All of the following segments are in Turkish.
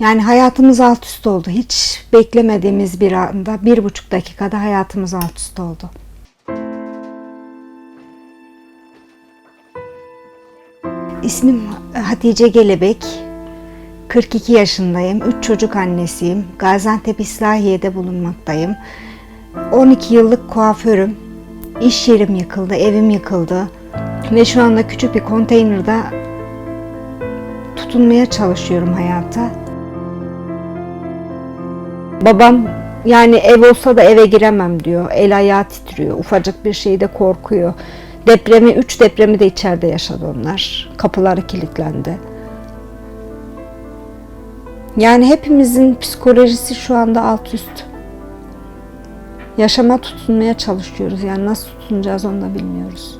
Yani hayatımız alt üst oldu. Hiç beklemediğimiz bir anda, bir buçuk dakikada hayatımız alt üst oldu. İsmim Hatice Gelebek. 42 yaşındayım. 3 çocuk annesiyim. Gaziantep İslahiye'de bulunmaktayım. 12 yıllık kuaförüm. İş yerim yıkıldı, evim yıkıldı. Ve şu anda küçük bir konteynerde tutunmaya çalışıyorum hayata. Babam yani ev olsa da eve giremem diyor. El ayağı titriyor. Ufacık bir şeyde korkuyor. Depremi, üç depremi de içeride yaşadı onlar. Kapıları kilitlendi. Yani hepimizin psikolojisi şu anda alt üst. Yaşama tutunmaya çalışıyoruz. Yani nasıl tutunacağız onu da bilmiyoruz.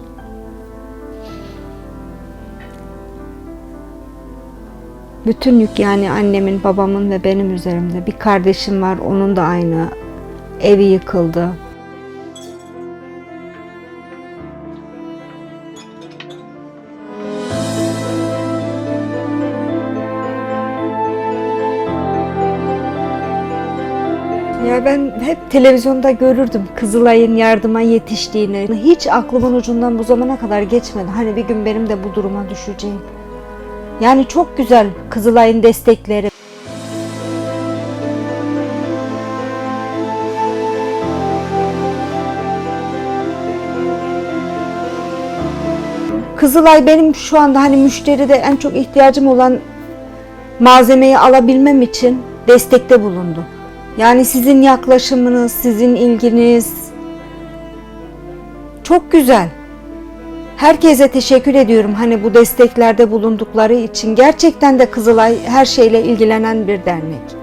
Bütün yük yani annemin, babamın ve benim üzerimde. Bir kardeşim var, onun da aynı. Evi yıkıldı. Ya ben hep televizyonda görürdüm Kızılay'ın yardıma yetiştiğini. Hiç aklımın ucundan bu zamana kadar geçmedi. Hani bir gün benim de bu duruma düşeceğim. Yani çok güzel Kızılay'ın destekleri. Kızılay benim şu anda hani müşteride en çok ihtiyacım olan malzemeyi alabilmem için destekte bulundu. Yani sizin yaklaşımınız, sizin ilginiz çok güzel. Herkese teşekkür ediyorum hani bu desteklerde bulundukları için. Gerçekten de Kızılay her şeyle ilgilenen bir dernek.